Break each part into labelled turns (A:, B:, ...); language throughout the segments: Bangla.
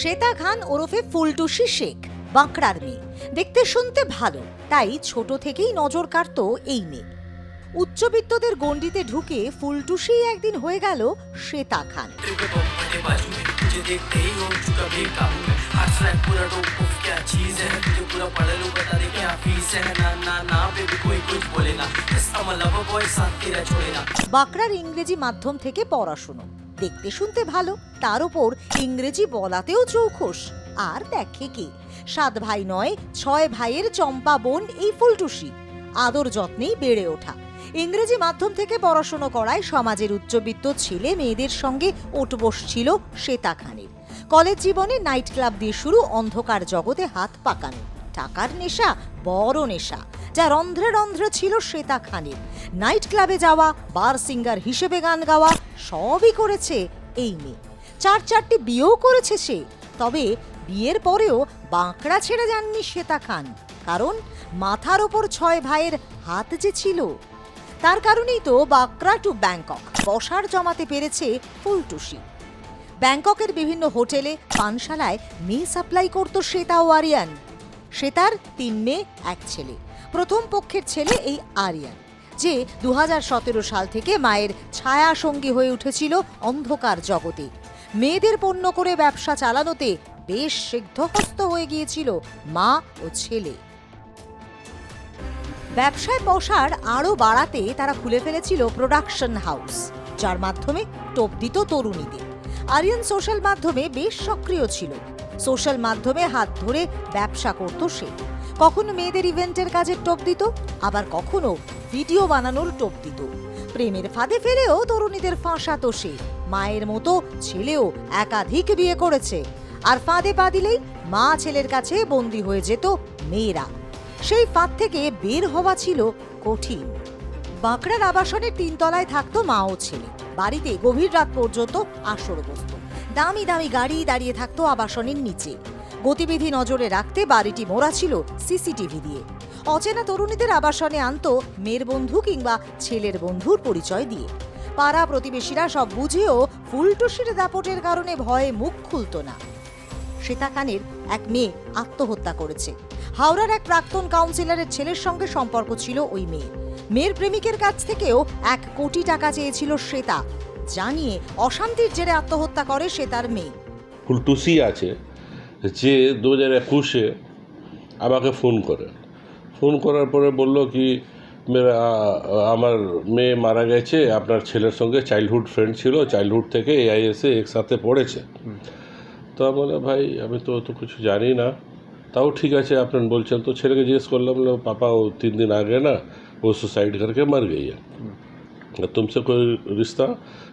A: শ্বেতা খান ওরফে ফুলটুসি শেখ, বাঁকড়ার মেয়ে। দেখতে শুনতে ভালো, তাই ছোট থেকেই নজর কাটত এই মেয়ে। উচ্চবিত্তদের গণ্ডিতে ঢুকে ফুলটুসি একদিন হয়ে গেল শ্বেতা খান। বাঁকড়ার ইংরেজি মাধ্যম থেকে পড়াশুনো। দেখতে শুনতে ভালো, তার উপর ইংরেজি বলাতেও চৌখোস আর দেখে কে? সাত ভাই নয়, ছয় ভাইয়ের চম্পা বোন এই ফুলটুসি। আদর যত্নেই বেড়ে ওঠা। ইংরেজি মাধ্যম থেকে পড়াশুনো করায় সমাজের উচ্চবিত্ত ছেলে মেয়েদের সঙ্গে ওঠবস ছিল শ্বেতা খানের কলেজ জীবনে নাইট ক্লাব দিয়ে শুরু অন্ধকার জগতে হাত পাকানো। টাকার নেশা, বড় নেশা। যা রন্ধ্রে রন্ধ্রে ছিল শ্বেতা খানের নাইট ক্লাবে যাওয়া, বার সিঙ্গার হিসেবে গান গাওয়া, সবই করেছে এই মেয়ে। চার চারটি বিয়েও করেছে সে। তবে বিয়ের পরেও বাঁকড়া ছেড়ে যাননি শ্বেতা খান। কারণ মাথার ওপর ছয় ভাইয়ের হাত যে ছিল, তার কারণেই তো বাঁকড়া টু ব্যাংকক বসার জমাতে পেরেছে ফুলটুসি। ব্যাংককের বিভিন্ন হোটেলে, পানশালায় মেয়ে সাপ্লাই করত শ্বেতা ওয়ারিয়ান শ্বেতার তিন মেয়ে, এক ছেলে। প্রথম পক্ষের ছেলে এই আরিয়ান, যে দু হাজার সতেরো সাল থেকে মায়ের ছায়া সঙ্গী হয়ে উঠেছিল অন্ধকার জগতে। মেয়েদের পণ্য করে ব্যবসা চালানোতে বেশ সিদ্ধহস্ত হয়ে গিয়েছিল মা ও ছেলে। ব্যবসায় বসার আরও বাড়াতে তারা খুলে ফেলেছিল প্রোডাকশন হাউস, যার মাধ্যমে টোপ দিত তরুণীদের। আরিয়ান সোশ্যাল মাধ্যমে বেশ সক্রিয় ছিল। সোশ্যাল মাধ্যমে হাত ধরে ব্যবসা করত সে। কখনো মেয়েদের ইভেন্টের কাজের টোপ দিত, আবার কখনো ভিডিও বানানোর টোপ দিত। প্রেমের ফাঁদে ফেলেও তরুণীদের ফাঁসাতো সে। মায়ের মতো ছেলেও একাধিক বিয়ে করেছে। আর ফাঁদে পা দিলেই মা ছেলের কাছে বন্দি হয়ে যেত মেয়েরা। সেই ফাঁদ থেকে বের হওয়া ছিল কঠিন। বাঁকড়ার আবাসনের তিনতলায় থাকতো মা ও ছেলে। বাড়িতে গভীর রাত পর্যন্ত আসর বসত। দামি দামি গাড়ি দাঁড়িয়ে থাকতো আবাসনের নিচে। গতিবিধি নজরে রাখতে বাড়িটি মোড়া ছিল সিসিটিভি দিয়ে। অচেনা তরুণীদের আবাসনে আনত মেয়ের বন্ধু কিংবা ছেলের বন্ধুর পরিচয় দিয়ে। পাড়া প্রতিবেশীরা সব বুঝেও ফুলটুসির দাপটের কারণে ভয়ে মুখ খুলতো না। শ্বেতা খানের এক মেয়ে আত্মহত্যা করেছে। হাওড়ার এক প্রাক্তন কাউন্সিলরের ছেলের সঙ্গে সম্পর্ক ছিল ওই মেয়ে। মেয়ের প্রেমিকের কাছ থেকেও এক কোটি টাকা চেয়েছিল শ্বেতা। জানিয়ে অশান্তির জেরে আত্মহত্যা করে শ্বেতার মেয়ে।
B: ফুলটুসি আছে। যে দু হাজার একুশে আমাকে ফোন করে। ফোন করার পরে বলল কি আমার মেয়ে মারা গেছে, আপনার ছেলের সঙ্গে চাইল্ডহুড ফ্রেন্ড ছিল চাইল্ডহুড থেকে এআইএসে একসাথে পড়েছে। তো বলে, ভাই, আমি তো অত কিছু জানি না। তাও ঠিক আছে আপনার বলছেন। তো ছেলেকে জিজ্ঞেস করলাম পাপা, ও তিন দিন আগে না, ও সুসাইড করকে মার গিয়ে तुमसे कोई रिश्ता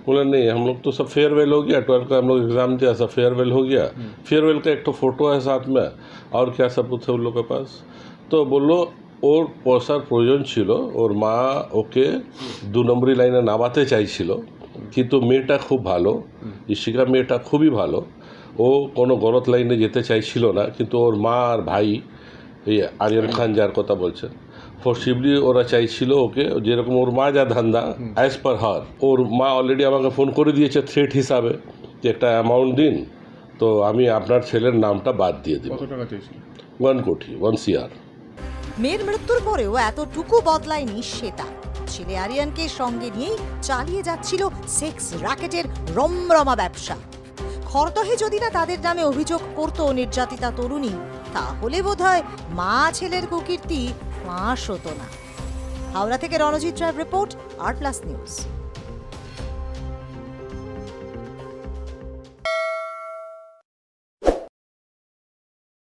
B: बोला नहीं हम लोग तो सब फेयरवेल हो गया ट्वेल्थ का हम लोग एग्ज़ाम दिया सब फेयरवेल हो गया फेयरवेल का एक तो फोटो है साथ में और क्या सबूत है उन लोग के पास তো বললো ওর পয়সার প্রয়োজন ছিল ওর মা ওকে দু নম্বরই লাইনে নামাতে চাইছিল কিন্তু মেয়েটা খুব ভালো ইশিকা মেয়েটা খুবই ভালো ও কোনো গলত লাইনে যেতে চাইছিল না কিন্তু ওর মা আর ভাই এই আরিয়ান খান যার কথা বলছেন ফরসিবলি ওরা চাইছিল ওকে যেরকম ওর মা যা ধান্দা অ্যাজ পার হার ওর মা অলরেডি আমাকে ফোন করে দিয়েছে থ্রেট হিসাবে যে একটা অ্যামাউন্ট দিন। তো আমি আপনার ছেলের নামটা বাদ দিয়ে দিব।
C: কত টাকা
B: ওয়ান কোটি ওয়ান সিআর
A: মেয়ের মৃত্যুর পরেও এতটুকু বদলায়নি শ্বেতা ছেলে আরিয়ানকে সঙ্গে নিয়েই চালিয়ে যাচ্ছিল সেক্স র্যাকেটের রমরমা ব্যবসা। খরদহে যদি না তাদের নামে অভিযোগ করত নির্যাতিতা তরুণী তাহলে বোধহয় মা ছেলের কুকীর্তি ফাঁস হতো না। হাওড়া থেকে রণজিৎ রায়ের রিপোর্ট আর প্লাস নিউজ